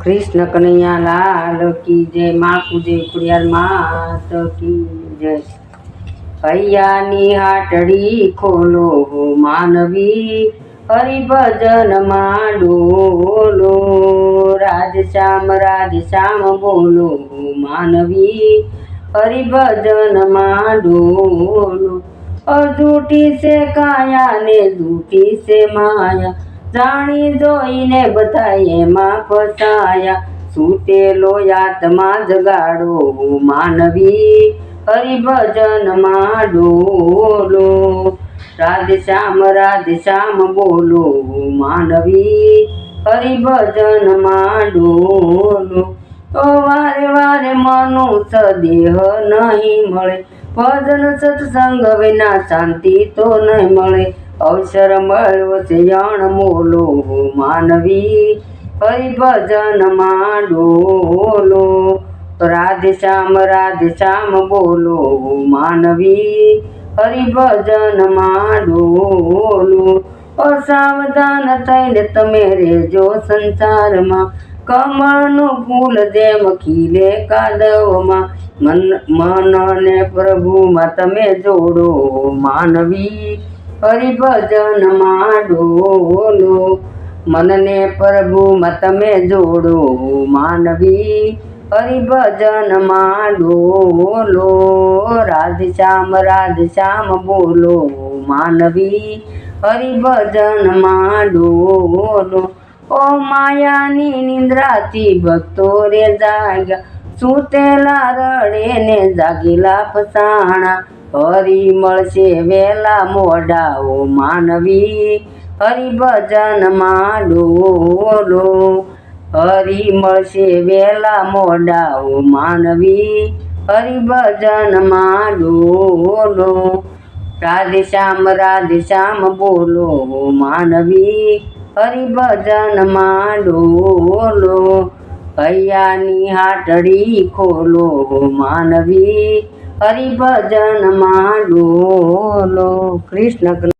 કૃષ્ણ કનૈયા લાલ કી જય, માં કુજે ખુડિયાર માત કી જય. હૈયાની હાટડી ખોલો માનવી, હરિભજનમાં ડોલો રાજ શ્યામ રાજ શ્યામ બોલો માનવી, હરિભજનમાં ડોલો અજૂઠી છે કાયા ને જૂઠી છે માયા. જાણી જોઈને બધા એમાં ફસાયા છૂટેલો આત્મા જગાડો માનવી હરિભજનમાં ડોલો રાધે શ્યામ રાધે શ્યામ બોલો માનવી હરિભજનમાં ડોલો તો વારે વારે મનુષ્ય દેહ નહીં મળે. ભજન સત્સંગ વિના શાંતિ તો નહીં મળે. અવસર મળ્યો છે મોલો, માનવી હરિભજનમાં ડોલો રાધે શ્યામ રાધે શ્યામ બોલો, માનવી હરિભજનમાં ડોલો અસાવધાન થઈને તમે રેજો સંસારમાં, કમળનું ફૂલ જેમ ખીલે કાદવમાં. મન મનને પ્રભુમાં તમે જોડો, માનવી હરિભજનમાં ડોલો મનને પ્રભુમાં તમે જોડો, માનવી. હરિભજન શ્યામ રાધે શ્યામ બોલો, માનવી. હરિભજનમાં ડોલો ઓ માયાની નિંદ્રાથી ભક્તો રે જાગ્યા. સૂતેલા રડે ને જાગેલા ફસાણા. હરી મળશે વેલા મોઢા ઓ માનવી હરિભજનમાં ડોલો હરી મળશે વેલા મોઢા ઓ માનવી. હરિભજનમાં ડોલો રાધે શ્યામ રાધે શ્યામ બોલો માનવી. હરિભજનમાં ડોલો હૈયાની હાટડી ખોલો માનવી. હરિભજનમાં ડોલો કૃષ્ણ